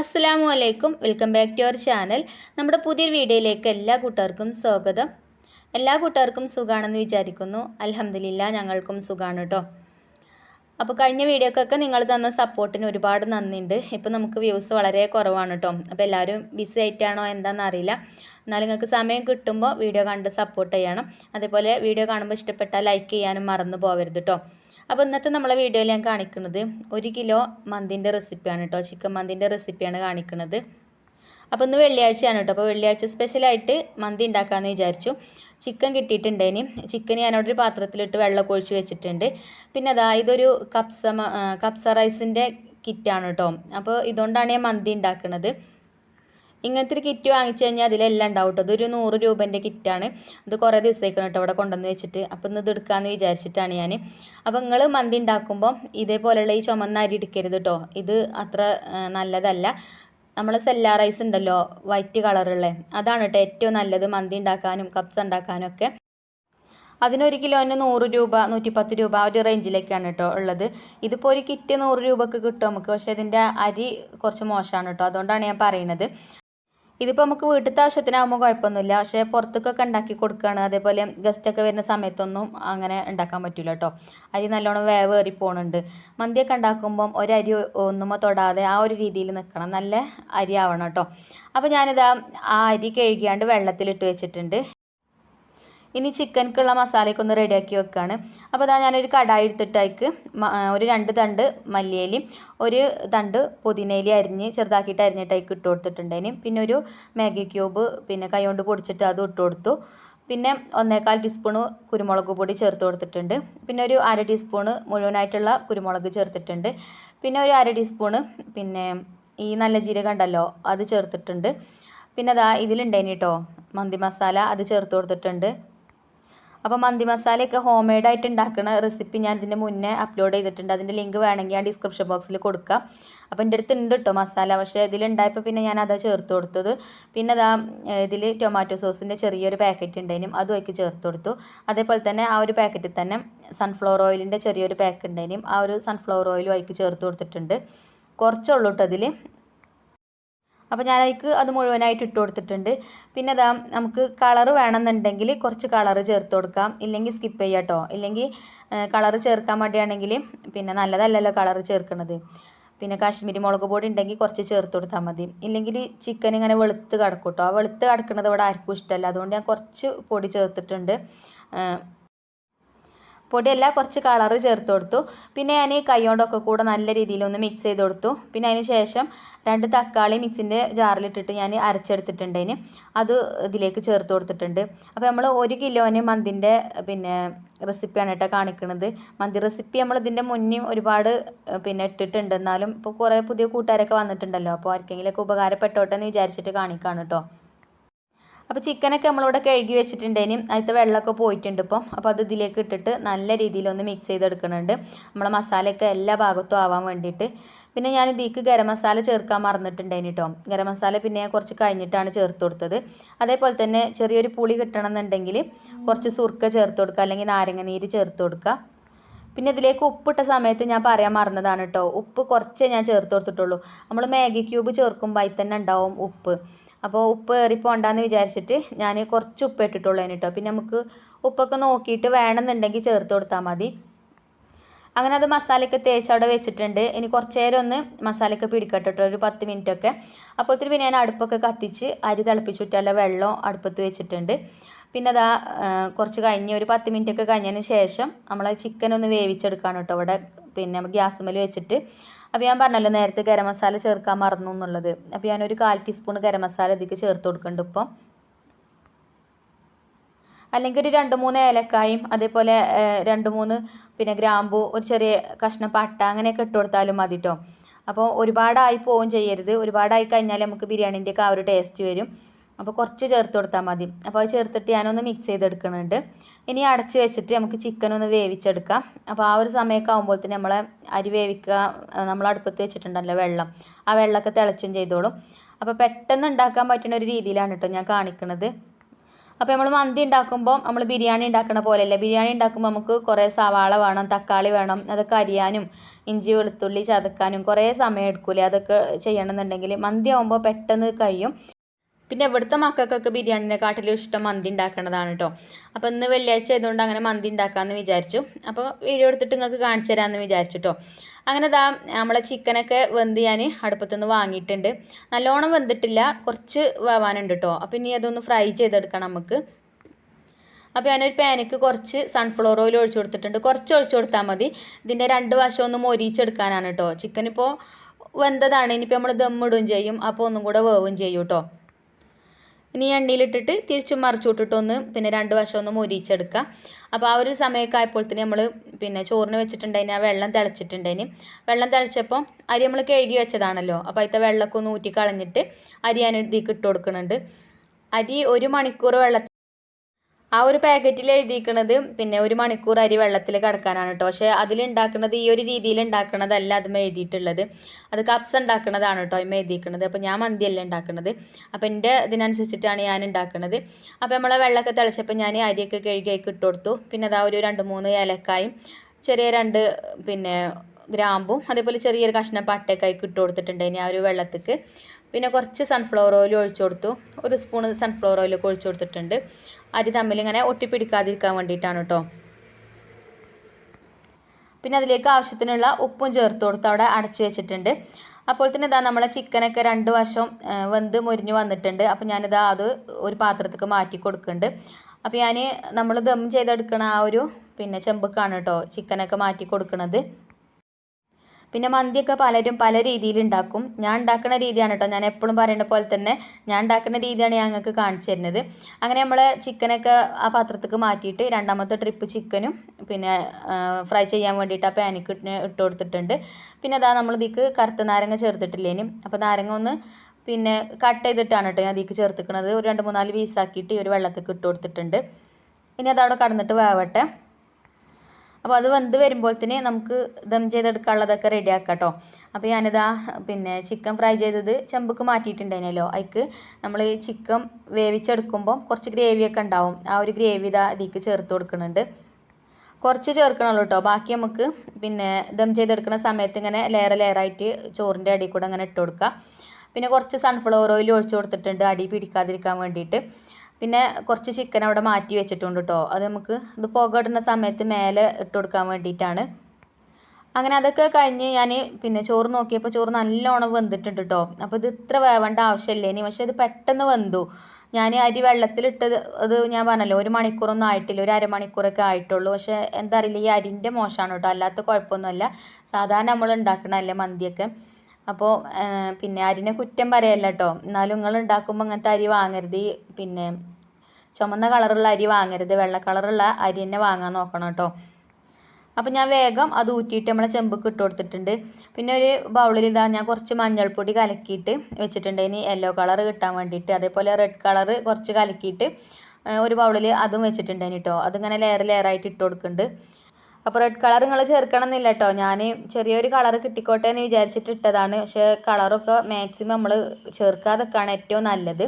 അസ്സാം വലൈക്കും welcome back to our channel. നമ്മുടെ പുതിയൊരു വീഡിയോയിലേക്ക് എല്ലാ കൂട്ടുകാർക്കും സ്വാഗതം. എല്ലാ കൂട്ടുകാർക്കും സുഖമാണെന്ന് വിചാരിക്കുന്നു. അലഹമില്ല ഞങ്ങൾക്കും സുഖമാണ് കേട്ടോ അപ്പോൾ കഴിഞ്ഞ വീഡിയോക്കൊക്കെ നിങ്ങൾ തന്ന സപ്പോർട്ടിന് ഒരുപാട് നന്ദിയുണ്ട്. ഇപ്പോൾ നമുക്ക് വ്യൂസ് വളരെ കുറവാണ് കേട്ടോ അപ്പോൾ എല്ലാവരും ബിസി ആയിട്ടാണോ എന്താണെന്ന് അറിയില്ല. എന്നാലും നിങ്ങൾക്ക് സമയം കിട്ടുമ്പോൾ വീഡിയോ കണ്ട് സപ്പോർട്ട് ചെയ്യണം. അതേപോലെ വീഡിയോ കാണുമ്പോൾ ഇഷ്ടപ്പെട്ടാൽ ലൈക്ക് ചെയ്യാനും മറന്നു പോകരുത് കേട്ടോ അപ്പോൾ ഇന്നത്തെ നമ്മളെ വീഡിയോയിൽ ഞാൻ കാണിക്കുന്നത് ഒരു കിലോ മന്തിന്റെ റെസിപ്പിയാണ് കേട്ടോ ചിക്കൻ മന്തിന്റെ റെസിപ്പിയാണ് കാണിക്കുന്നത്. അപ്പോൾ ഇന്ന് വെള്ളിയാഴ്ചയാണ് കേട്ടോ അപ്പോൾ വെള്ളിയാഴ്ച സ്പെഷ്യലായിട്ട് മന്തി ഉണ്ടാക്കാമെന്ന് വിചാരിച്ചു. ചിക്കൻ കിട്ടിയിട്ടുണ്ടേനി ചിക്കൻ ഞാനവിടെ ഒരു പാത്രത്തിലിട്ട് വെള്ളം ഒഴിച്ച് വെച്ചിട്ടുണ്ട്. പിന്നെ അതാ ഇതൊരു കപ്സ കപ്സ റൈസിന്റെ കിറ്റാണ് കേട്ടോ അപ്പോൾ ഇതുകൊണ്ടാണ് ഞാൻ മന്തി ഉണ്ടാക്കുന്നത് ഇങ്ങനത്തെ ഒരു കിറ്റ് വാങ്ങിച്ചു കഴിഞ്ഞാൽ അതിലെല്ലാം ഉണ്ടാവും കേട്ടോ ഇതൊരു നൂറ് രൂപേന്റെ കിറ്റാണ് അത് കുറേ ദിവസത്തേക്കാണ് കേട്ടോ അവിടെ കൊണ്ടുവന്ന് വെച്ചിട്ട്. അപ്പോൾ ഇന്ന് ഇത് എടുക്കാമെന്ന് വിചാരിച്ചിട്ടാണ് ഞാൻ അപ്പോൾ നിങ്ങൾ മന്തി ഉണ്ടാക്കുമ്പോൾ ഇതേപോലെയുള്ള ഈ ചുമന്ന അരി എടുക്കരുത് കേട്ടോ ഇത് അത്ര നല്ലതല്ല. നമ്മൾ സെല്ലാ റൈസ് ഉണ്ടല്ലോ വൈറ്റ് കളറുള്ള. അതാണ് കേട്ടോ ഏറ്റവും നല്ലത് മന്തി ഉണ്ടാക്കാനും കപ്സ് ഉണ്ടാക്കാനും ഒക്കെ. അതിനൊരു കിലോന് നൂറ് രൂപ നൂറ്റിപ്പത്ത് രൂപ ആ ഒരു റേഞ്ചിലേക്കാണ് കേട്ടോ ഉള്ളത്. ഇതിപ്പോൾ ഒരു കിറ്റ് നൂറ് രൂപക്ക് കിട്ടും നമുക്ക്. പക്ഷേ ഇതിന്റെ അരി കുറച്ച് മോശമാണ് കേട്ടോ അതുകൊണ്ടാണ് ഞാൻ പറയുന്നത് ഇതിപ്പോൾ നമുക്ക് വീട്ടിലത്തെ ആവശ്യത്തിനാകുമ്പോൾ കുഴപ്പമൊന്നുമില്ല. പക്ഷേ പുറത്തേക്കൊക്കെ ഉണ്ടാക്കി കൊടുക്കുകയാണ്. അതേപോലെ ഗസ്റ്റൊക്കെ വരുന്ന സമയത്തൊന്നും അങ്ങനെ ഉണ്ടാക്കാൻ പറ്റില്ല കേട്ടോ അരി നല്ലോണം വേവ് കയറി പോകുന്നുണ്ട് മന്തിയൊക്കെ ഉണ്ടാക്കുമ്പം ഒരരി ഒന്നുമ തൊടാതെ ആ ഒരു രീതിയിൽ നിൽക്കണം നല്ല അരി ആവണം കേട്ടോ അപ്പോൾ ഞാനിതാ ആ അരി കഴുകിയാണ്ട് വെള്ളത്തിലിട്ട് വെച്ചിട്ടുണ്ട്. ഇനി ചിക്കൻക്കുള്ള മസാലയൊക്കെ ഒന്ന് റെഡിയാക്കി വെക്കുകയാണ് അപ്പോൾ അതാ ഞാനൊരു കടായി എടുത്തിട്ട് അതിക്ക് ഒരു രണ്ട് തണ്ട് മല്ലിയിലയും ഒരു തണ്ട് പുതിനേലി അരിഞ്ഞ് ചെറുതാക്കിയിട്ട് അരിഞ്ഞിട്ട് അതിക്ക് ഇട്ട് കൊടുത്തിട്ടുണ്ടേനും പിന്നെ ഒരു മാഗി ക്യൂബ് പിന്നെ കൈ കൊണ്ട് പൊടിച്ചിട്ട് അതും ഇട്ട് കൊടുത്തു. പിന്നെ ഒന്നേകാൽ ടീസ്പൂണ് കുരുമുളക് പൊടി ചേർത്ത് കൊടുത്തിട്ടുണ്ട്. പിന്നെ ഒരു അര ടീസ്പൂണ് മുഴുവനായിട്ടുള്ള കുരുമുളക് ചേർത്തിട്ടുണ്ട്. പിന്നെ ഒരു അര ടീസ്പൂണ് പിന്നെ ഈ നല്ല ജീരകം ഉണ്ടല്ലോ അത് ചേർത്തിട്ടുണ്ട്. പിന്നെ അതാ ഇതിലുണ്ടേനി കേട്ടോ മന്തി മസാല അത് ചേർത്ത് കൊടുത്തിട്ടുണ്ട്. അപ്പോൾ മന്തി മസാലയൊക്കെ ഹോം മെയ്ഡ് ആയിട്ട് ഉണ്ടാക്കുന്ന റെസിപ്പി ഞാൻ ഇതിന്റെ മുന്നേ അപ്ലോഡ് ചെയ്തിട്ടുണ്ട്. അതിന്റെ ലിങ്ക് വേണമെങ്കിൽ ഞാൻ ഡിസ്ക്രിപ്ഷൻ ബോക്സിൽ കൊടുക്കാം. അപ്പോൾ എന്റെ അടുത്ത് ഉണ്ട് കേട്ടോ മസാല. പക്ഷേ ഇതിലുണ്ടായപ്പോൾ പിന്നെ ഞാൻ അതാ ചേർത്ത് കൊടുത്തത്. പിന്നെ അതാ ഇതിൽ ടൊമാറ്റോ സോസിന്റെ ചെറിയൊരു പാക്കറ്റ് ഉണ്ടായിരുന്നു അതും ഒക്കെ ചേർത്ത് കൊടുത്തു. അതേപോലെ തന്നെ ആ ഒരു പാക്കറ്റിൽ തന്നെ സൺഫ്ലവർ ഓയിലിന്റെ ചെറിയൊരു പാക്ക് ഉണ്ടായിരുന്നു ആ ഒരു സൺഫ്ലവർ ഓയിലും അതിക്ക് ചേർത്ത് കൊടുത്തിട്ടുണ്ട്. കുറച്ചുള്ളൂ കേട്ടോ അതിൽ അപ്പോൾ ഞാൻ അതിക്ക് അത് മുഴുവനായിട്ട് ഇട്ട് കൊടുത്തിട്ടുണ്ട്. പിന്നെ അതാ നമുക്ക് കളർ വേണമെന്നുണ്ടെങ്കിൽ കുറച്ച് കളർ ചേർത്ത് കൊടുക്കാം. ഇല്ലെങ്കിൽ സ്കിപ്പ് ചെയ്യാം കേട്ടോ. ഇല്ലെങ്കിൽ കളറ് ചേർക്കാൻ വേണ്ടിയാണെങ്കിൽ പിന്നെ നല്ലതല്ലല്ലോ കളർ ചേർക്കുന്നത് പിന്നെ കാശ്മീരി മുളക് പൊടി ഉണ്ടെങ്കിൽ കുറച്ച് ചേർത്ത് കൊടുത്താൽ മതി. ഇല്ലെങ്കിൽ ചിക്കൻ ഇങ്ങനെ വെളുത്ത് കിടക്കും കേട്ടോ. ആ വെളുത്ത് കിടക്കുന്നത് ഇവിടെ ആർക്കും ഇഷ്ടമല്ല. അതുകൊണ്ട് ഞാൻ കുറച്ച് പൊടി ചേർത്തിട്ടുണ്ട്. പൊടിയല്ല കുറച്ച് കളർ ചേർത്ത് കൊടുത്തു. പിന്നെ ഞാൻ കൈകൊണ്ടൊക്കെ കൂടെ നല്ല രീതിയിലൊന്ന് മിക്സ് ചെയ്ത് കൊടുത്തു. പിന്നെ അതിന് ശേഷം രണ്ട് തക്കാളി മിക്സിന്റെ ജാറിലിട്ടിട്ട് ഞാൻ അരച്ചെടുത്തിട്ടുണ്ടതിന് അത് ഇതിലേക്ക് ചേർത്ത് കൊടുത്തിട്ടുണ്ട്. അപ്പോൾ നമ്മൾ ഒരു കിലോന് മന്തിന്റെ പിന്നെ റെസിപ്പിയാണ് കേട്ടോ കാണിക്കുന്നത് മന്തി റെസിപ്പി നമ്മൾ ഇതിന്റെ മുന്നേ ഒരുപാട് പിന്നെ ഇട്ടിട്ടുണ്ട്. എന്നാലും ഇപ്പോൾ കുറേ പുതിയ കൂട്ടുകാരൊക്കെ വന്നിട്ടുണ്ടല്ലോ. അപ്പോൾ ആർക്കെങ്കിലുമൊക്കെ ഉപകാരപ്പെട്ടോട്ടെ എന്ന് വിചാരിച്ചിട്ട് കാണിക്കാണ് കേട്ടോ. അപ്പോൾ ചിക്കനൊക്കെ നമ്മളിവിടെ കഴുകി വെച്ചിട്ടുണ്ടേനും അതിലത്തെ വെള്ളമൊക്കെ പോയിട്ടുണ്ട് ഇപ്പോൾ അപ്പോൾ അത് ഇതിലേക്ക് ഇട്ടിട്ട് നല്ല രീതിയിൽ ഒന്ന് മിക്സ് ചെയ്തെടുക്കുന്നുണ്ട് നമ്മളെ മസാലയൊക്കെ എല്ലാ ഭാഗത്തും ആവാൻ വേണ്ടിയിട്ട്. പിന്നെ ഞാൻ ഇതിലേക്ക് ഗരം മസാല ചേർക്കാൻ മറന്നിട്ടുണ്ടായിന് കേട്ടോ ഗരം മസാല പിന്നെ കുറച്ച് കഴിഞ്ഞിട്ടാണ് ചേർത്ത് കൊടുത്തത്. അതേപോലെ തന്നെ ചെറിയൊരു പുളി കിട്ടണം എന്നുണ്ടെങ്കിൽ കുറച്ച് സുർക്ക ചേർത്ത് കൊടുക്കുക. അല്ലെങ്കിൽ നാരങ്ങ നീര് ചേർത്ത് കൊടുക്കുക. പിന്നെ ഇതിലേക്ക് ഉപ്പിട്ട സമയത്ത് ഞാൻ പറയാൻ മറന്നതാണ് കേട്ടോ ഉപ്പ് കുറച്ചേ ഞാൻ ചേർത്ത് കൊടുത്തിട്ടുള്ളൂ. നമ്മൾ മാഗി ക്യൂബ് ചേർക്കുമ്പോൾ അതിൽ തന്നെ ഉണ്ടാവും ഉപ്പ്. അപ്പോൾ ഉപ്പ് ഏറിപ്പോണ്ടെന്ന് വിചാരിച്ചിട്ട് ഞാൻ കുറച്ച് ഉപ്പ് ഇട്ടിട്ടുള്ളൂ അതിന് കേട്ടോ പിന്നെ നമുക്ക് ഉപ്പൊക്കെ നോക്കിയിട്ട് വേണമെന്നുണ്ടെങ്കിൽ ചേർത്ത് കൊടുത്താൽ മതി. അങ്ങനെ അത് മസാലയൊക്കെ തേച്ച് അവിടെ വെച്ചിട്ടുണ്ട്. ഇനി കുറച്ച് നേരം ഒന്ന് മസാലയൊക്കെ പിടിക്കട്ടെ കേട്ടോ ഒരു പത്ത് മിനിറ്റ് ഒക്കെ. അപ്പോഴത്തേന് പിന്നെ ഞാൻ അടുപ്പൊക്കെ കത്തിച്ച് അരി തിളപ്പിച്ചിട്ടുള്ള വെള്ളം അടുപ്പത്ത് വെച്ചിട്ടുണ്ട്. പിന്നെ അതാ കുറച്ച് കഴിഞ്ഞ് ഒരു പത്ത് മിനിറ്റ് ഒക്കെ കഴിഞ്ഞതിന് ശേഷം നമ്മൾ ചിക്കൻ ഒന്ന് വേവിച്ചെടുക്കാണ് കേട്ടോ ഇവിടെ. പിന്നെ ഗ്യാസ് മേൽ വെച്ചിട്ട് അപ്പോൾ ഞാൻ പറഞ്ഞല്ലോ നേരത്തെ ഗരം മസാല ചേർക്കാൻ മറന്നു എന്നുള്ളത്. അപ്പോൾ ഞാനൊരു കാൽ ടീസ്പൂൺ ഗരം മസാല ഇതിലേക്ക് ചേർത്ത് കൊടുക്കുന്നുണ്ട് ഇപ്പം. അല്ലെങ്കിൽ ഒരു രണ്ട് മൂന്ന് ഏലക്കായും അതേപോലെ രണ്ട് മൂന്ന് പിന്നെ ഗ്രാമ്പു ഒരു ചെറിയ കഷ്ണം പട്ട അങ്ങനെയൊക്കെ ഇട്ട് കൊടുത്താലും മതി കേട്ടോ അപ്പോൾ ഒരുപാടായി പോവുകയും ചെയ്യരുത്. ഒരുപാടായി കഴിഞ്ഞാൽ നമുക്ക് ബിരിയാണിന്റെയൊക്കെ ആ ഒരു ടേസ്റ്റ് വരും. അപ്പോൾ കുറച്ച് ചേർത്ത് കൊടുത്താൽ മതി. അപ്പോൾ അത് ചേർത്തിട്ട് ഞാനൊന്ന് മിക്സ് ചെയ്തെടുക്കുന്നുണ്ട് ഇനി അടച്ച് വെച്ചിട്ട് നമുക്ക് ചിക്കൻ ഒന്ന് വേവിച്ചെടുക്കാം. അപ്പോൾ ആ ഒരു സമയമൊക്കെ ആകുമ്പോൾ തന്നെ നമ്മളെ അരി വേവിക്കുക നമ്മൾ അടുപ്പത്ത് വെച്ചിട്ടുണ്ടല്ലോ വെള്ളം. ആ വെള്ളമൊക്കെ തിളച്ചും ചെയ്തോളും. അപ്പോൾ പെട്ടെന്ന് ഉണ്ടാക്കാൻ പറ്റുന്ന ഒരു രീതിയിലാണ് കേട്ടോ ഞാൻ കാണിക്കുന്നത് അപ്പോൾ നമ്മൾ മന്തി ഉണ്ടാക്കുമ്പോൾ നമ്മൾ ബിരിയാണി ഉണ്ടാക്കുന്ന പോലെയല്ല? ബിരിയാണി ഉണ്ടാക്കുമ്പോൾ നമുക്ക് കുറേ സവാള വേണം തക്കാളി വേണം അതൊക്കെ അരിയാനും ഇഞ്ചി വെളുത്തുള്ളി ചതക്കാനും കുറേ സമയം എടുക്കൂലേ? അതൊക്കെ ചെയ്യണമെന്നുണ്ടെങ്കിൽ മന്തി ആകുമ്പോൾ പെട്ടെന്ന് കഴിയും. പിന്നെ ഇവിടുത്തെ മക്കൾക്കൊക്കെ ബിരിയാണിനെക്കാട്ടിലും ഇഷ്ടം മന്തി ഉണ്ടാക്കണതാണ് കേട്ടോ അപ്പോൾ ഇന്ന് വെള്ളിയാഴ്ച ആയതുകൊണ്ട് അങ്ങനെ മന്തി ഉണ്ടാക്കാമെന്ന് വിചാരിച്ചു. അപ്പോൾ വീഡിയോ എടുത്തിട്ട് നിങ്ങൾക്ക് കാണിച്ചു തരാമെന്ന് വിചാരിച്ചു കേട്ടോ അങ്ങനെ ദാ നമ്മളെ ചിക്കനൊക്കെ വെന്ത് ഞാൻ അടുപ്പത്തുനിന്ന് വാങ്ങിയിട്ടുണ്ട്. നല്ലോണം വെന്തിട്ടില്ല കുറച്ച് വേവാനുണ്ട് കേട്ടോ അപ്പോൾ ഇനി അതൊന്ന് ഫ്രൈ ചെയ്തെടുക്കണം നമുക്ക് അപ്പോൾ ഞാനൊരു പാനിക്ക് കുറച്ച് സൺഫ്ലവർ ഓയിൽ ഒഴിച്ചു കൊടുത്തിട്ടുണ്ട്. കുറച്ച് ഒഴിച്ചു കൊടുത്താൽ മതി. ഇതിന്റെ രണ്ട് വശം ഒന്ന് മൊരിച്ചെടുക്കാനാണ് കേട്ടോ ചിക്കൻ ഇപ്പോൾ വെന്തതാണ് ഇനിയിപ്പോൾ നമ്മൾ ദമ്മിടുകയും ചെയ്യും. അപ്പോൾ ഒന്നും കൂടെ വേവും ചെയ്യും കേട്ടോ ഇനി എണ്ണയിലിട്ടിട്ട് തിരിച്ചും മറിച്ചു വിട്ടിട്ടൊന്ന് പിന്നെ രണ്ട് വശം ഒന്ന് മൊരിച്ചെടുക്കുക അപ്പോൾ ആ ഒരു സമയമൊക്കെ ആയപ്പോഴത്തേന് നമ്മൾ പിന്നെ ചോറിന് വെച്ചിട്ടുണ്ടായിന് ആ വെള്ളം തിളച്ചിട്ടുണ്ടായിന്. വെള്ളം തിളച്ചപ്പോൾ അരി നമ്മൾ കഴുകി വെച്ചതാണല്ലോ. അപ്പോൾ അതിലത്തെ വെള്ളമൊക്കെ ഒന്ന് ഊറ്റി കളഞ്ഞിട്ട് അരി ഞാൻ ഇട്ട് കൊടുക്കുന്നുണ്ട്. അരി ഒരു മണിക്കൂർ വെള്ളത്തിൽ ആ ഒരു പാക്കറ്റിൽ എഴുതിയിരിക്കുന്നത് പിന്നെ ഒരു മണിക്കൂർ അരി വെള്ളത്തിൽ കിടക്കാനാണ് കേട്ടോ പക്ഷേ അതിലുണ്ടാക്കുന്നത് ഈ ഒരു രീതിയിൽ ഉണ്ടാക്കുന്നതല്ല അതും എഴുതിയിട്ടുള്ളത്. അത് കപ്സ് ഉണ്ടാക്കുന്നതാണ് കേട്ടോ അതിൽ എഴുതിയിരിക്കുന്നത് അപ്പോൾ ഞാൻ മന്തിയല്ല ഉണ്ടാക്കുന്നത് അപ്പോൾ എന്റെ ഇതിനനുസരിച്ചിട്ടാണ് ഞാൻ ഉണ്ടാക്കുന്നത് അപ്പോൾ നമ്മളെ വെള്ളമൊക്കെ തിളച്ചപ്പോൾ ഞാൻ അരിയൊക്കെ കഴുകി ഇട്ട് കൊടുത്തു. പിന്നെ അതാ ഒരു രണ്ട് മൂന്ന് ഏലക്കായും ചെറിയ രണ്ട് പിന്നെ ഗ്രാമ്പും അതേപോലെ ചെറിയൊരു കഷ്ണം പട്ടയൊക്കെ ഇട്ട് കൊടുത്തിട്ടുണ്ട് ഇനി ആ ഒരു വെള്ളത്തേക്ക്. പിന്നെ കുറച്ച് സൺഫ്ലവർ ഓയിൽ ഒഴിച്ചു കൊടുത്തു. ഒരു സ്പൂൺ സൺഫ്ലവർ ഓയിലൊക്കെ ഒഴിച്ചു കൊടുത്തിട്ടുണ്ട്. അരി തമ്മിൽ ഇങ്ങനെ ഒട്ടിപ്പിടിക്കാതിരിക്കാൻ വേണ്ടിയിട്ടാണ് കേട്ടോ പിന്നെ അതിലേക്ക് ആവശ്യത്തിനുള്ള ഉപ്പും ചേർത്ത് കൊടുത്ത് അവിടെ അടച്ചു വെച്ചിട്ടുണ്ട്. അപ്പോൾ തന്നെ ഇതാ നമ്മളെ ചിക്കനൊക്കെ രണ്ട് വശം വെന്ത് മുരിഞ്ഞ് വന്നിട്ടുണ്ട്. അപ്പോൾ ഞാനിതാ അത് ഒരു പാത്രത്തേക്ക് മാറ്റി കൊടുക്കുന്നുണ്ട്. അപ്പോൾ ഞാൻ നമ്മൾ ദം ചെയ്തെടുക്കണ ആ ഒരു പിന്നെ ചെമ്പക്കാണ് കേട്ടോ ചിക്കനൊക്കെ മാറ്റി കൊടുക്കുന്നത് പിന്നെ മന്തിയൊക്കെ പലരും പല രീതിയിൽ ഉണ്ടാക്കും. ഞാൻ ഉണ്ടാക്കുന്ന രീതിയാണ് കേട്ടോ ഞാൻ എപ്പോഴും പറയുന്ന പോലെ തന്നെ ഞാൻ ഉണ്ടാക്കുന്ന രീതിയാണ് ഞങ്ങൾക്ക് കാണിച്ചു തരുന്നത്. അങ്ങനെ നമ്മൾ ചിക്കനൊക്കെ ആ പാത്രത്തേക്ക് മാറ്റിയിട്ട് രണ്ടാമത്തെ ട്രിപ്പ് ചിക്കനും പിന്നെ ഫ്രൈ ചെയ്യാൻ വേണ്ടിയിട്ട് ആ പാനിക്ക് ഇട്ട് കൊടുത്തിട്ടുണ്ട്. പിന്നെ അതാ നമ്മൾ ഇതിക്ക് കറുത്ത നാരങ്ങ ചേർത്തിട്ടില്ലേനും അപ്പോൾ നാരങ്ങ ഒന്ന് പിന്നെ കട്ട് ചെയ്തിട്ടാണ് കേട്ടോ ഞാൻ അതിലേക്ക് ചേർത്തിക്കണത്. ഒരു രണ്ട് മൂന്നാൽ പീസാക്കിയിട്ട് ഈ ഒരു വെള്ളത്തേക്ക് ഇട്ട് കൊടുത്തിട്ടുണ്ട്. ഇനി അതവിടെ കടന്നിട്ട് വേവട്ടെ. അപ്പോൾ അത് വെന്ത് തന്നെ നമുക്ക് ദം ചെയ്തെടുക്കാനുള്ളതൊക്കെ റെഡി ആക്കാം കേട്ടോ അപ്പോൾ ഞാനിതാ പിന്നെ ചിക്കൻ ഫ്രൈ ചെയ്തത് ചെമ്പക്ക് മാറ്റിയിട്ടുണ്ടായിരുന്നല്ലോ. അതിക്ക് നമ്മൾ ചിക്കൻ വേവിച്ചെടുക്കുമ്പോൾ കുറച്ച് ഗ്രേവിയൊക്കെ ഉണ്ടാവും. ആ ഒരു ഗ്രേവി ഇതാ ഇതിക്ക് ചേർത്ത് കൊടുക്കുന്നുണ്ട്. കുറച്ച് ചേർക്കണമല്ലോ കേട്ടോ ബാക്കി നമുക്ക് പിന്നെ ദം ചെയ്തെടുക്കുന്ന സമയത്ത് ഇങ്ങനെ ലെയർ ലെയറായിട്ട് ചോറിന്റെ അടിയിൽ കൂടെ അങ്ങനെ ഇട്ട് കൊടുക്കുക പിന്നെ കുറച്ച് സൺഫ്ലവർ ഓയിൽ ഒഴിച്ചു കൊടുത്തിട്ടുണ്ട്. അടി പിടിക്കാതിരിക്കാൻ വേണ്ടിയിട്ട്. പിന്നെ കുറച്ച് ചിക്കൻ അവിടെ മാറ്റി വെച്ചിട്ടുണ്ട് കേട്ടോ അത് നമുക്ക് ഇത് പുക ഇടുന്ന സമയത്ത് മേലെ ഇട്ട് കൊടുക്കാൻ വേണ്ടിയിട്ടാണ്. അങ്ങനെ അതൊക്കെ കഴിഞ്ഞ് ഞാൻ പിന്നെ ചോറ് നോക്കിയപ്പോൾ ചോറ് നല്ലോണം വെന്തിട്ടുണ്ട് കേട്ടോ അപ്പോൾ ഇത് ഇത്ര വേവേണ്ട ആവശ്യമില്ലേനി പക്ഷേ ഇത് പെട്ടെന്ന് വെന്തു. ഞാൻ അരി വെള്ളത്തിലിട്ടത് അത് ഞാൻ പറഞ്ഞല്ലോ ഒരു മണിക്കൂറൊന്നും ആയിട്ടില്ല. ഒരു അരമണിക്കൂറൊക്കെ ആയിട്ടുള്ളൂ. പക്ഷേ എന്താ അറിയില്ല ഈ അരിന്റെ മോശമാണ് കേട്ടോ അല്ലാത്ത കുഴപ്പമൊന്നുമല്ല. സാധാരണ നമ്മൾ ഉണ്ടാക്കണതല്ലേ മന്തിയൊക്കെ. അപ്പോൾ പിന്നെ അരിനെ കുറ്റം പറയല്ല കേട്ടോ എന്നാലും നിങ്ങൾ ഉണ്ടാക്കുമ്പോൾ അങ്ങനത്തെ അരി വാങ്ങരുത്. പിന്നെ ചുമന്ന കളറുള്ള അരി വാങ്ങരുത്. വെള്ള കളറുള്ള അരി തന്നെ വാങ്ങാൻ നോക്കണം കേട്ടോ അപ്പോൾ ഞാൻ വേഗം അത് ഊറ്റിയിട്ട് നമ്മളെ ചെമ്പക്ക് ഇട്ട് കൊടുത്തിട്ടുണ്ട്. പിന്നെ ഒരു ബൗളിൽ ഇതാ ഞാൻ കുറച്ച് മഞ്ഞൾപ്പൊടി കലക്കിയിട്ട് വെച്ചിട്ടുണ്ട്. ഇനി യെല്ലോ കളർ കിട്ടാൻ വേണ്ടിയിട്ട്. അതേപോലെ റെഡ് കളർ കുറച്ച് കലക്കിയിട്ട് ഒരു ബൗളിൽ അതും വെച്ചിട്ടുണ്ട് കേട്ടോ അതിങ്ങനെ ലെയർ ലെയറായിട്ട് ഇട്ട് കൊടുക്കുന്നുണ്ട് അപ്പോൾ റെഡ് കളർ നിങ്ങൾ ചേർക്കണം എന്നില്ല കേട്ടോ ഞാൻ ചെറിയൊരു കളർ കിട്ടിക്കോട്ടെ എന്ന് വിചാരിച്ചിട്ട് ഇട്ടതാണ് പക്ഷേ കളറൊക്കെ മാക്സിമം നമ്മൾ ചേർക്കാതൊക്കെയാണ് ഏറ്റവും നല്ലത്.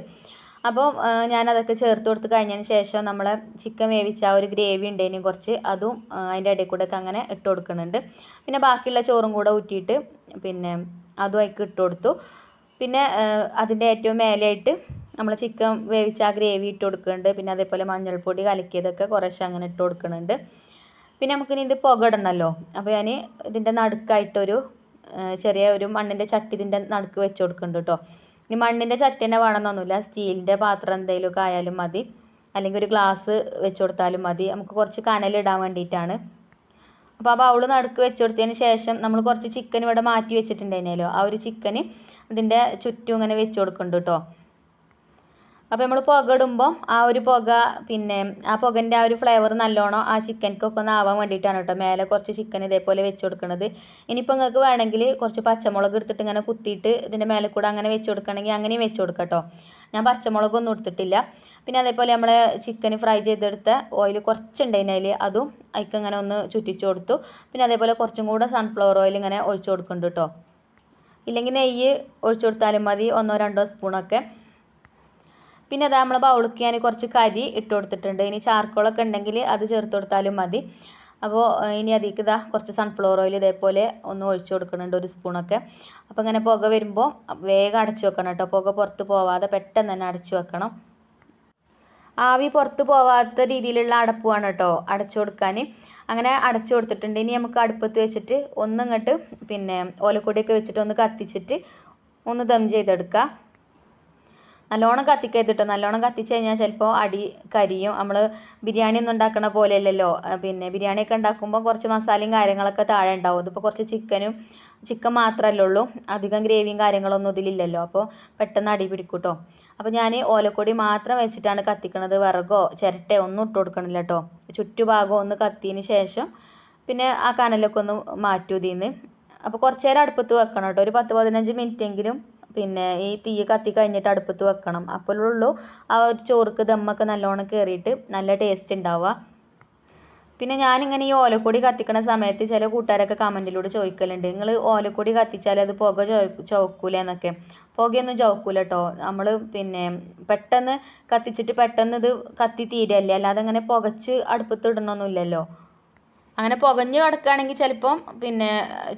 അപ്പോൾ ഞാനതൊക്കെ ചേർത്ത് കൊടുത്ത് കഴിഞ്ഞതിന് ശേഷം നമ്മൾ ചിക്കൻ വേവിച്ച ആ ഒരു ഗ്രേവി ഉണ്ടേനും കുറച്ച് അതും അതിന്റെ ഇടയിൽ കൂടെ ഒക്കെ അങ്ങനെ ഇട്ട് കൊടുക്കുന്നുണ്ട്. പിന്നെ ബാക്കിയുള്ള ചോറും കൂടെ ഊറ്റിയിട്ട് പിന്നെ അതും അതിക്ക് ഇട്ട് കൊടുത്തു. പിന്നെ അതിന്റെ ഏറ്റവും മേലെയായിട്ട് നമ്മൾ ചിക്കൻ വേവിച്ച ആ ഗ്രേവി ഇട്ട് കൊടുക്കുന്നുണ്ട്. പിന്നെ അതേപോലെ മഞ്ഞൾപ്പൊടി കലക്കിയതൊക്കെ കുറച്ച് അങ്ങനെ ഇട്ട് കൊടുക്കുന്നുണ്ട്. പിന്നെ നമുക്കിനി ഇത് പുകടണമല്ലോ അപ്പോൾ ഞാൻ ഇതിന്റെ നടുക്കായിട്ടൊരു ചെറിയ ഒരു മണ്ണിന്റെ ചട്ടി ഇതിന്റെ നടുക്ക് വെച്ച് കൊടുക്കുന്നുണ്ട് കേട്ടോ ഇനി മണ്ണിന്റെ ചട്ടി തന്നെ വേണമെന്നൊന്നുമില്ല സ്റ്റീലിന്റെ പാത്രം എന്തെങ്കിലുമൊക്കെ ആയാലും മതി. അല്ലെങ്കിൽ ഒരു ഗ്ലാസ് വെച്ച് കൊടുത്താലും മതി. നമുക്ക് കുറച്ച് കനലിടാൻ വേണ്ടിയിട്ടാണ്. അപ്പോൾ ആ ബൗൾ നടുക്ക് വെച്ച് കൊടുത്തതിന് ശേഷം നമ്മൾ കുറച്ച് ചിക്കൻ ഇവിടെ മാറ്റി വെച്ചിട്ടുണ്ടായിരുന്നല്ലോ. ആ ഒരു ചിക്കന് അതിന്റെ ചുറ്റും ഇങ്ങനെ വെച്ച് കൊടുക്കുന്നുണ്ട് കേട്ടോ അപ്പോൾ നമ്മൾ പുക ഇടുമ്പോൾ ആ ഒരു പുക പിന്നെ ആ പുകന്റെ ആ ഒരു ഫ്ലേവർ നല്ലോണം ആ ചിക്കൻക്കൊക്കെ ഒന്ന് ആവാൻ വേണ്ടിയിട്ടാണ് കേട്ടോ മേലെ കുറച്ച് ചിക്കൻ ഇതേപോലെ വെച്ച് കൊടുക്കുന്നത് ഇനിയിപ്പോൾ നിങ്ങൾക്ക് വേണമെങ്കിൽ കുറച്ച് പച്ചമുളക് എടുത്തിട്ട് ഇങ്ങനെ കുത്തിയിട്ട് ഇതിന്റെ മേലെ കൂടെ അങ്ങനെ വെച്ച് കൊടുക്കണമെങ്കിൽ അങ്ങനെയും വെച്ച് കൊടുക്കാം കേട്ടോ ഞാൻ പച്ചമുളകൊന്നും എടുത്തിട്ടില്ല. പിന്നെ അതേപോലെ നമ്മൾ ചിക്കൻ ഫ്രൈ ചെയ്തെടുത്ത ഓയിൽ കുറച്ചുണ്ടായിന് അതിൽ അതും അതിക്ക് ഇങ്ങനെ ഒന്ന് ചുറ്റിച്ച് കൊടുത്തു. പിന്നെ അതേപോലെ കുറച്ചും കൂടെ സൺഫ്ലവർ ഓയിൽ ഇങ്ങനെ ഒഴിച്ചു കൊടുക്കുന്നുണ്ട് കേട്ടോ ഇല്ലെങ്കിൽ നെയ്യ് ഒഴിച്ചു കൊടുത്താലും മതി. ഒന്നോ രണ്ടോ സ്പൂണൊക്കെ പിന്നെ അതാ നമ്മൾ ബൗളിക്ക് ഞാൻ കുറച്ച് കരി ഇട്ട് കൊടുത്തിട്ടുണ്ട്. ഇനി ചാർക്കോളൊക്കെ ഉണ്ടെങ്കിൽ അത് ചേർത്ത് കൊടുത്താലും മതി. അപ്പോൾ ഇനി അതിലേക്ക് ഇതാ കുറച്ച് സൺഫ്ലവർ ഓയിൽ ഇതേപോലെ ഒന്ന് ഒഴിച്ചു കൊടുക്കുന്നുണ്ട് ഒരു സ്പൂണൊക്കെ. അപ്പോൾ ഇങ്ങനെ പുക വരുമ്പോൾ വേഗം അടച്ചു വെക്കണം കേട്ടോ. പുക പുറത്ത് പോവാതെ പെട്ടെന്ന് തന്നെ അടച്ചു വെക്കണം. ആവി പുറത്ത് പോവാത്ത രീതിയിലുള്ള അടപ്പുമാണ് കേട്ടോ അടച്ചു കൊടുക്കാൻ. അങ്ങനെ അടച്ചു കൊടുത്തിട്ടുണ്ട്. ഇനി നമുക്ക് അടുപ്പത്ത് വെച്ചിട്ട് ഒന്നിങ്ങോട്ട് പിന്നെ ഓലക്കൊടിയൊക്കെ വെച്ചിട്ട് ഒന്ന് കത്തിച്ചിട്ട് ഒന്ന് ദം ചെയ്തെടുക്കുക നല്ലോണം കത്തിക്കരുത് നല്ലോണം കത്തിച്ച് കഴിഞ്ഞാൽ ചിലപ്പോൾ അടി കരിയും. നമ്മൾ ബിരിയാണി ഒന്നും ഉണ്ടാക്കണ പോലെയല്ലല്ലോ. പിന്നെ ബിരിയാണിയൊക്കെ ഉണ്ടാക്കുമ്പോൾ കുറച്ച് മസാലയും കാര്യങ്ങളൊക്കെ താഴെ ഉണ്ടാവും. ഇതിപ്പോൾ കുറച്ച് ചിക്കനും ചിക്കൻ മാത്രമല്ലേ ഉള്ളൂ. അധികം ഗ്രേവിയും കാര്യങ്ങളൊന്നും ഇതിലില്ലല്ലോ. അപ്പോൾ പെട്ടെന്ന് അടി പിടിക്കും കേട്ടോ അപ്പോൾ ഞാൻ ഓലക്കൊടി മാത്രം വെച്ചിട്ടാണ് കത്തിക്കണത്. വിറകോ ചിരട്ടയോ ഒന്നും ഇട്ട് കൊടുക്കണില്ല കേട്ടോ ചുറ്റുഭാഗം ഒന്ന് കത്തിയതിന് ശേഷം പിന്നെ ആ കനലൊക്കെ ഒന്ന് മാറ്റൂ ഇതിൽ അപ്പോൾ കുറച്ച് നേരം അടുപ്പത്ത് വെക്കണം കേട്ടോ ഒരു പത്ത് പതിനഞ്ച് മിനിറ്റ് എങ്കിലും പിന്നെ ഈ തീ കത്തി കഴിഞ്ഞിട്ട് അടുപ്പത്ത് വെക്കണം. അപ്പോഴുള്ളൂ ആ ഒരു ചോറുക്ക് ദമ്മൊക്കെ നല്ലോണം കയറിയിട്ട് നല്ല ടേസ്റ്റ് ഉണ്ടാവുക പിന്നെ ഞാനിങ്ങനെ ഈ ഓലക്കൊടി കത്തിക്കണ സമയത്ത് ചില കൂട്ടുകാരൊക്കെ കമന്റിലൂടെ ചോദിക്കലുണ്ട്. നിങ്ങൾ ഓലക്കൊടി കത്തിച്ചാൽ അത് പുക ചുവക്കൂല എന്നൊക്കെ. പുകയൊന്നും ചുവക്കൂല കേട്ടോ നമ്മൾ പിന്നെ പെട്ടെന്ന് കത്തിച്ചിട്ട് പെട്ടെന്ന് ഇത് കത്തി തീരല്ലേ? അല്ലാതെ അങ്ങനെ പുകച്ച് അടുപ്പത്ത് ഇടണമൊന്നുമില്ലല്ലോ അങ്ങനെ പുകഞ്ഞ് കിടക്കുകയാണെങ്കിൽ ചിലപ്പം പിന്നെ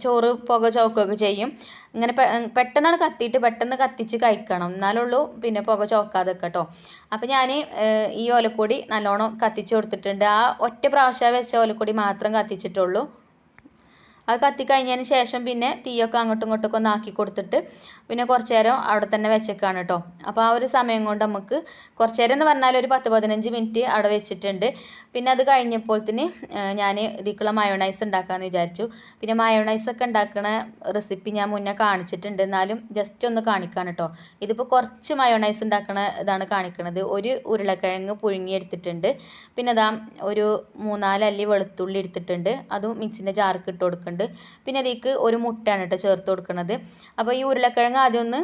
ചോറ് പുക ചോക്കുകയൊക്കെ ചെയ്യും. ഇങ്ങനെ പെട്ടെന്നാണ് കത്തിയിട്ട് പെട്ടെന്ന് കത്തിച്ച് കഴിക്കണം. എന്നാലുള്ളൂ പിന്നെ പുക ചോക്കാതെ കേട്ടോ അപ്പം ഞാൻ ഈ ഓലക്കൊടി നല്ലോണം കത്തിച്ച് കൊടുത്തിട്ടുണ്ട്. ആ ഒറ്റ പ്രാവശ്യം വെച്ച ഓലക്കൊടി മാത്രം കത്തിച്ചിട്ടുള്ളൂ. അത് കത്തിക്കഴിഞ്ഞതിന് ശേഷം പിന്നെ തീയൊക്കെ അങ്ങോട്ടും ഇങ്ങോട്ടൊക്കെ ഒന്ന് ആക്കി കൊടുത്തിട്ട് പിന്നെ കുറച്ച് നേരം അവിടെ തന്നെ വെച്ചേക്കാണ് കേട്ടോ അപ്പോൾ ആ ഒരു സമയം കൊണ്ട് നമുക്ക് കുറച്ച് നേരം എന്ന് പറഞ്ഞാൽ ഒരു പത്ത് പതിനഞ്ച് മിനിറ്റ് അവിടെ വെച്ചിട്ടുണ്ട്. പിന്നെ അത് കഴിഞ്ഞപ്പോൾ തന്നെ ഞാൻ ഇതിക്കുള്ള മയോണൈസ് ഉണ്ടാക്കാമെന്ന് വിചാരിച്ചു. പിന്നെ മയോണൈസ് ഒക്കെ ഉണ്ടാക്കുന്ന റെസിപ്പി ഞാൻ മുന്നേ കാണിച്ചിട്ടുണ്ട്. എന്നാലും ജസ്റ്റ് ഒന്ന് കാണിക്കാണ് കേട്ടോ ഇതിപ്പോൾ കുറച്ച് മയോണൈസ് ഉണ്ടാക്കുന്ന ഇതാണ് കാണിക്കുന്നത് ഒരു ഉരുളക്കിഴങ്ങ് പുഴുങ്ങിയെടുത്തിട്ടുണ്ട് പിന്നെ അതാ ഒരു മൂന്നാലല്ലി വെളുത്തുള്ളി എടുത്തിട്ടുണ്ട്. അതും മിക്സിന്റെ ജാർക്ക് ഇട്ട് കൊടുക്കുന്നുണ്ട് പിന്നെ അതിലേക്ക് ഒരു മുട്ടയാണ് കേട്ടോ ചേർത്ത് കൊടുക്കുന്നത് അപ്പോൾ ഈ ഉരുളക്കിഴങ്ങ് ആദ്യം ഒന്ന്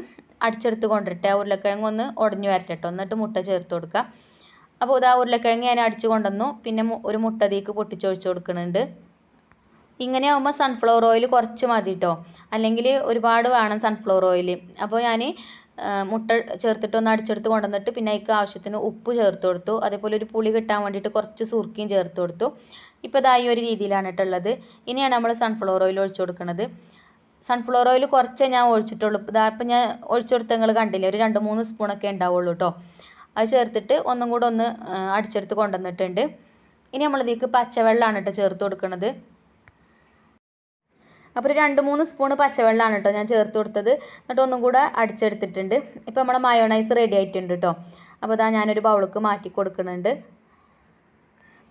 അടിച്ചെടുത്ത് ആ ഉരുളക്കിഴങ്ങ് ഒന്ന് ഉടഞ്ഞു വരട്ടെട്ടോ. എന്നിട്ട് മുട്ട ചേർത്ത് കൊടുക്കുക. അപ്പോൾ ഇതാ ഉരുളക്കിഴങ്ങ് ഞാൻ അടിച്ചു കൊണ്ടുവന്നു. പിന്നെ ഒരു മുട്ട തീക്ക് പൊട്ടിച്ചൊഴിച്ച് കൊടുക്കുന്നുണ്ട്. ഇങ്ങനെ ആകുമ്പോൾ സൺഫ്ലവർ ഓയിൽ കുറച്ച് മതി കേട്ടോ അല്ലെങ്കിൽ ഒരുപാട് വേണം സൺഫ്ലവർ ഓയിൽ അപ്പോൾ ഞാൻ മുട്ട ചേർത്തിട്ട് ഒന്ന് അടിച്ചെടുത്ത് കൊണ്ടുവന്നിട്ട് പിന്നെ അതിക്ക് ആവശ്യത്തിന് ഉപ്പ് ചേർത്ത് കൊടുത്തു. അതേപോലെ ഒരു പുളി കിട്ടാൻ വേണ്ടിയിട്ട് കുറച്ച് സുർക്കിയും ചേർത്ത് കൊടുത്തു. ഇപ്പോൾ ഇതായി ഒരു രീതിയിലാണ് കേട്ടുള്ളത് ഇനിയാണ് നമ്മൾ സൺഫ്ലവർ ഓയിൽ ഒഴിച്ചു കൊടുക്കുന്നത്. സൺഫ്ലവർ ഓയിൽ കുറച്ചേ ഞാൻ ഒഴിച്ചിട്ടുള്ളൂ. ഇതാ ഇപ്പം ഞാൻ ഒഴിച്ചു കൊടുത്ത നിങ്ങൾ കണ്ടില്ലേ ഒരു രണ്ട് മൂന്ന് സ്പൂണൊക്കെ ഉണ്ടാവുള്ളൂ കേട്ടോ അത് ചേർത്തിട്ട് ഒന്നും കൂടെ ഒന്ന് അടിച്ചെടുത്ത് കൊണ്ടുവന്നിട്ടുണ്ട്. ഇനി നമ്മളിതിലേക്ക് പച്ചവെള്ളമാണ് കേട്ടോ ചേർത്ത് കൊടുക്കുന്നത് അപ്പോൾ ഒരു രണ്ട് മൂന്ന് സ്പൂണ് പച്ചവെള്ളമാണ് കേട്ടോ ഞാൻ ചേർത്ത് കൊടുത്തത്. എന്നിട്ട് ഒന്നും കൂടെ അടിച്ചെടുത്തിട്ടുണ്ട്. ഇപ്പോൾ നമ്മളെ മയോണൈസ് റെഡി ആയിട്ടുണ്ട് കേട്ടോ അപ്പോൾ അതാ ഞാനൊരു ബൗളിക്ക് മാറ്റി കൊടുക്കുന്നുണ്ട്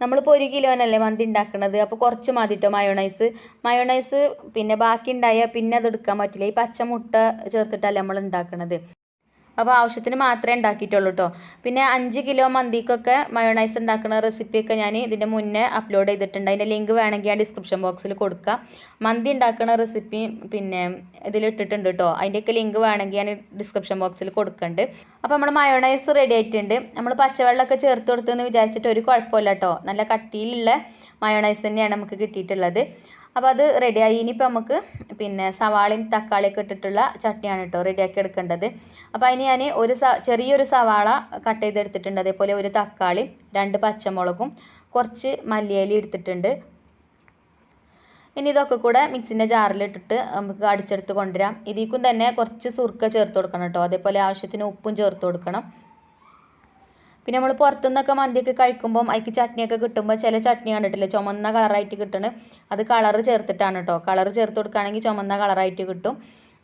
നമ്മളിപ്പോൾ ഒരു കിലോനല്ലേ മന്തി ഉണ്ടാക്കുന്നത് അപ്പോൾ കുറച്ച് മതി കേട്ടോ മയോണൈസ്? മയോണൈസ് പിന്നെ ബാക്കി ഉണ്ടായാൽ പിന്നെ അത് എടുക്കാൻ പറ്റില്ല. ഈ പച്ചമുട്ട ചേർത്തിട്ടല്ലേ നമ്മൾ ഉണ്ടാക്കുന്നത് അപ്പോൾ ആവശ്യത്തിന് മാത്രമേ ഉണ്ടാക്കിയിട്ടുള്ളൂ കേട്ടോ പിന്നെ അഞ്ച് കിലോ മന്തിക്കൊക്കെ മയോണൈസ് ഉണ്ടാക്കുന്ന റെസിപ്പിയൊക്കെ ഞാൻ ഇതിന്റെ മുന്നേ അപ്ലോഡ് ചെയ്തിട്ടുണ്ട്. അതിന്റെ ലിങ്ക് വേണമെങ്കിൽ ആ ഡിസ്ക്രിപ്ഷൻ ബോക്സിൽ കൊടുക്കുക മന്തി ഉണ്ടാക്കുന്ന റെസിപ്പി പിന്നെ ഇതിലിട്ടിട്ടുണ്ട് കേട്ടോ അതിന്റെയൊക്കെ ലിങ്ക് വേണമെങ്കിൽ ഞാൻ ഡിസ്ക്രിപ്ഷൻ ബോക്സിൽ കൊടുക്കുന്നുണ്ട് അപ്പോൾ നമ്മൾ മയോണൈസ് റെഡി ആയിട്ടുണ്ട്. നമ്മൾ പച്ചവെള്ളമൊക്കെ ചേർത്ത് കൊടുത്തെന്ന് വിചാരിച്ചിട്ട് ഒരു കുഴപ്പമില്ല കേട്ടോ നല്ല കട്ടിയിലുള്ള മയോണൈസ് തന്നെയാണ് നമുക്ക് കിട്ടിയിട്ടുള്ളത്. അപ്പോൾ അത് റെഡിയായി ഇനിയിപ്പോൾ നമുക്ക് പിന്നെ സവാളയും തക്കാളിയൊക്കെ ഇട്ടിട്ടുള്ള ചട്നിയാണ് കേട്ടോ റെഡിയാക്കി എടുക്കേണ്ടത്. അപ്പോൾ അതിന് ഞാൻ ഒരു ചെറിയൊരു സവാള കട്ട് ചെയ്തെടുത്തിട്ടുണ്ട്. അതേപോലെ ഒരു തക്കാളി രണ്ട് പച്ചമുളകും കുറച്ച് മല്ലിയില എടുത്തിട്ടുണ്ട്. ഇനി ഇതൊക്കെ കൂടെ മിക്സിന്റെ ജാറിലിട്ടിട്ട് നമുക്ക് അടിച്ചെടുത്ത് കൊണ്ടുവരാം. ഇതിക്കും തന്നെ കുറച്ച് സുർക്ക ചേർത്ത് കൊടുക്കണം കേട്ടോ അതേപോലെ ആവശ്യത്തിന് ഉപ്പും ചേർത്ത് കൊടുക്കണം. പിന്നെ നമ്മൾ പുറത്തുനിന്നൊക്കെ മന്തിയൊക്കെ കഴിക്കുമ്പം അതിക്ക് ചട്നിയൊക്കെ കിട്ടുമ്പോൾ ചില ചട്നി കണ്ടിട്ടില്ലേ? ചുമന്ന കളറായിട്ട് കിട്ടണ്. അത് കളർ ചേർത്തിട്ടാണ് കേട്ടോ കളർ ചേർത്ത് കൊടുക്കുകയാണെങ്കിൽ ചുമന്ന കളറായിട്ട് കിട്ടും.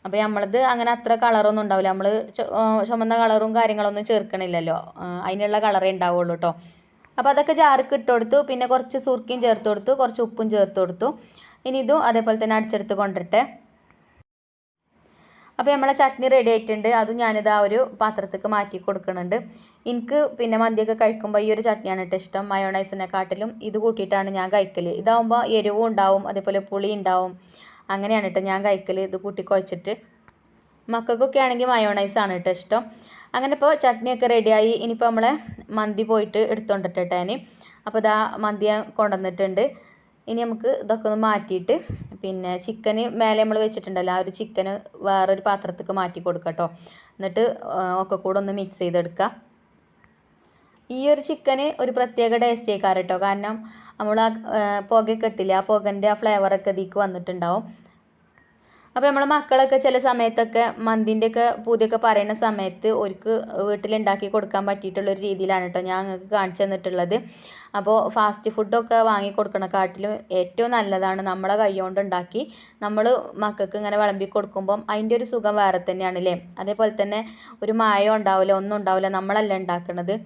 അപ്പോൾ നമ്മളത് അങ്ങനെ അത്ര കളറൊന്നും ഉണ്ടാവില്ല നമ്മൾ ചുമന്ന കളറും കാര്യങ്ങളൊന്നും ചേർക്കണില്ലല്ലോ. അതിനുള്ള കളറേ ഉണ്ടാവുള്ളൂ കേട്ടോ അപ്പോൾ അതൊക്കെ ജാർക്ക് ഇട്ട് കൊടുത്തു. പിന്നെ കുറച്ച് സുർക്കിയും ചേർത്ത് കൊടുത്തു. കുറച്ച് ഉപ്പും ചേർത്ത് കൊടുത്തു. ഇനി ഇതും അതേപോലെ തന്നെ അടിച്ചെടുത്ത് കൊണ്ടിട്ടെ അപ്പോൾ നമ്മളെ ചട്നി റെഡി ആയിട്ടുണ്ട്. അതും ഞാനിത് ഒരു പാത്രത്തേക്ക് മാറ്റി കൊടുക്കുന്നുണ്ട് എനിക്ക് പിന്നെ മന്തിയൊക്കെ കഴിക്കുമ്പോൾ ഈ ഒരു ചട്നിയാണ് കേട്ടോ ഇഷ്ടം. മയോണൈസിനെക്കാട്ടിലും ഇത് കൂട്ടിയിട്ടാണ് ഞാൻ കഴിക്കൽ ഇതാവുമ്പോൾ എരിവും ഉണ്ടാവും അതേപോലെ പുളി ഉണ്ടാവും. അങ്ങനെയാണ് കേട്ടോ ഞാൻ കഴിക്കൽ ഇത് കൂട്ടി കുഴച്ചിട്ട്. മക്കൾക്കൊക്കെ ആണെങ്കിൽ മയോണൈസാണ് കേട്ടോ ഇഷ്ടം. അങ്ങനെ ഇപ്പോൾ ചട്നിയൊക്കെ റെഡിയായി ഇനിയിപ്പോൾ നമ്മളെ മന്തി പോയിട്ട് എടുത്തോണ്ടിട്ടെ ഇനി അപ്പോൾ ഇതാ മന്തി കൊണ്ടുവന്നിട്ടുണ്ട്. ഇനി നമുക്ക് ഇതൊക്കെ ഒന്ന് മാറ്റിയിട്ട് പിന്നെ ചിക്കന് മേലെ നമ്മൾ വെച്ചിട്ടുണ്ടല്ലോ ആ ഒരു ചിക്കന് വേറൊരു പാത്രത്തേക്ക് മാറ്റി കൊടുക്കാം കേട്ടോ എന്നിട്ട് ഒക്കെ കൂടെ ഒന്ന് മിക്സ് ചെയ്തെടുക്കുക ഈ ഒരു ചിക്കന് ഒരു പ്രത്യേക ടേസ്റ്റ് ആയിക്കാരം കേട്ടോ കാരണം നമ്മൾ ആ പുകയൊക്കെ ഇട്ടില്ല ആ പുകന്റെ ആ ഫ്ലേവറൊക്കെ ഇതിക്ക് വന്നിട്ടുണ്ടാവും. അപ്പോൾ നമ്മളെ മക്കളൊക്കെ ചില സമയത്തൊക്കെ മന്തിന്റെ ഒക്കെ പൂതിയൊക്കെ പറയുന്ന സമയത്ത് ഒരുക്ക് വീട്ടിലുണ്ടാക്കി കൊടുക്കാൻ പറ്റിയിട്ടുള്ളൊരു രീതിയിലാണ് കേട്ടോ ഞാൻ നിങ്ങൾക്ക് കാണിച്ചു തന്നിട്ടുള്ളത്. അപ്പോൾ ഫാസ്റ്റ് ഫുഡൊക്കെ വാങ്ങി കൊടുക്കണക്കാട്ടിലും ഏറ്റവും നല്ലതാണ് നമ്മളെ കൈകൊണ്ട് ഉണ്ടാക്കി നമ്മൾ മക്കൾക്ക് ഇങ്ങനെ വിളമ്പി കൊടുക്കുമ്പം അതിന്റെ ഒരു സുഖം വേറെ തന്നെയാണ് അല്ലേ അതേപോലെ തന്നെ ഒരു മായം ഉണ്ടാവില്ല ഒന്നും ഉണ്ടാവില്ല നമ്മളല്ല ഉണ്ടാക്കുന്നത്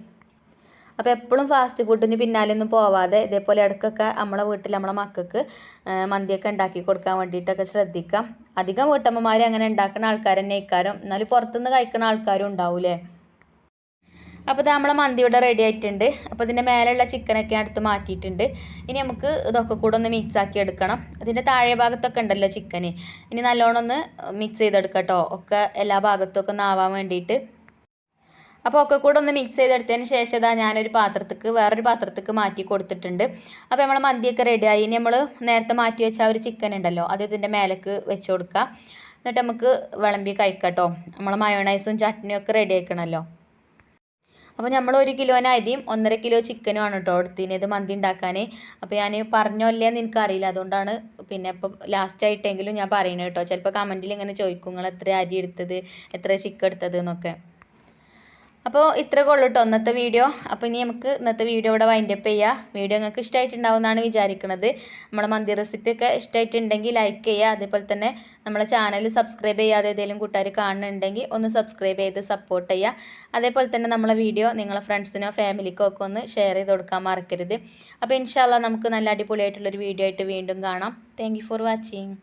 അപ്പോൾ എപ്പോഴും ഫാസ്റ്റ് ഫുഡിന് പിന്നാലെ ഒന്നും പോവാതെ ഇതേപോലെ ഇടയ്ക്കൊക്കെ നമ്മളെ വീട്ടിൽ നമ്മളെ മക്കൾക്ക് മന്തിയൊക്കെ ഉണ്ടാക്കി കൊടുക്കാൻ വേണ്ടിയിട്ടൊക്കെ ശ്രദ്ധിക്കാം. അധികം വീട്ടമ്മമാർ അങ്ങനെ ഉണ്ടാക്കുന്ന ആൾക്കാർ തന്നെ ഇക്കാരം എന്നാലും പുറത്തുനിന്ന് കഴിക്കുന്ന ആൾക്കാരും ഉണ്ടാവൂലേ അപ്പോൾ ഇത് നമ്മളെ മന്തി ഇവിടെ റെഡി ആയിട്ടുണ്ട്. അപ്പോൾ ഇതിന്റെ മേലെയുള്ള ചിക്കനൊക്കെ അടുത്ത് മാറ്റിയിട്ടുണ്ട്. ഇനി നമുക്ക് ഇതൊക്കെ കൂടെ ഒന്ന് മിക്സ് ആക്കി എടുക്കണം. അതിന്റെ താഴെ ഭാഗത്തൊക്കെ ഉണ്ടല്ലോ ചിക്കന് ഇനി നല്ലോണം ഒന്ന് മിക്സ് ചെയ്തെടുക്കാം കേട്ടോ ഒക്കെ എല്ലാ ഭാഗത്തൊക്കെ ഒന്ന് ആവാൻ വേണ്ടിയിട്ട്. അപ്പോൾ ഒക്കെ കൂടെ ഒന്ന് മിക്സ് ചെയ്തെടുത്തതിന് ശേഷം ഇതാ ഞാനൊരു പാത്രത്തേക്ക് വേറൊരു പാത്രത്തേക്ക് മാറ്റി കൊടുത്തിട്ടുണ്ട്. അപ്പോൾ നമ്മൾ മന്തിയൊക്കെ റെഡിയായി ഇനി നമ്മൾ നേരത്തെ മാറ്റി വെച്ച ഒരു ചിക്കൻ ഉണ്ടല്ലോ അത് ഇതിന്റെ മേലേക്ക് വെച്ച് കൊടുക്കുക എന്നിട്ട് നമുക്ക് വിളമ്പി കഴിക്കാം കേട്ടോ നമ്മൾ മയോണൈസും ചട്നിയും ഒക്കെ റെഡി ആക്കണമല്ലോ അപ്പോൾ നമ്മൾ ഒരു കിലോന് അരിയും ഒന്നര കിലോ ചിക്കനും ആണ് കേട്ടോ എടുത്തിന് ഇത് മന്തി ഉണ്ടാക്കാൻ അപ്പോൾ ഞാൻ പറഞ്ഞല്ലേ എന്ന് എനിക്കറിയില്ല. അതുകൊണ്ടാണ് പിന്നെ ഇപ്പോൾ ലാസ്റ്റ് ആയിട്ടെങ്കിലും ഞാൻ പറയുന്നത് കേട്ടോ. ചിലപ്പോൾ കമന്റിൽ ഇങ്ങനെ ചോദിക്കും നിങ്ങൾ എത്ര അരി എടുത്തത്? എത്ര ചിക്കൻ എടുത്തത്? എന്നൊക്കെ. അപ്പോൾ ഇത്രയൊക്കെ ഉള്ളൂ കേട്ടോ ഇന്നത്തെ വീഡിയോ. അപ്പോൾ ഇനി നമുക്ക് ഇന്നത്തെ വീഡിയോ ഇവിടെ വൈൻഡപ്പ് ചെയ്യാം. വീഡിയോ നിങ്ങൾക്ക് ഇഷ്ടമായിട്ടുണ്ടാവുമെന്നാണ് വിചാരിക്കുന്നത് നമ്മളെ മന്തി റെസിപ്പിയൊക്കെ ഇഷ്ടമായിട്ടുണ്ടെങ്കിൽ ലൈക്ക് ചെയ്യുക. അതേപോലെ തന്നെ നമ്മളെ ചാനൽ സബ്സ്ക്രൈബ് ചെയ്യാതെ ഏതെങ്കിലും കൂട്ടുകാർ കാണുന്നുണ്ടെങ്കിൽ ഒന്ന് സബ്സ്ക്രൈബ് ചെയ്ത് സപ്പോർട്ട് ചെയ്യുക. അതേപോലെ തന്നെ നമ്മളെ വീഡിയോ നിങ്ങളെ ഫ്രണ്ട്സിനോ ഫാമിലിക്കോ ഒക്കെ ഒന്ന് ഷെയർ ചെയ്ത് കൊടുക്കാൻ മറക്കരുത്. അപ്പോൾ ഇൻഷാല്ല നമുക്ക് നല്ല അടിപൊളിയായിട്ടുള്ളൊരു വീഡിയോ ആയിട്ട് വീണ്ടും കാണാം. Thank for watching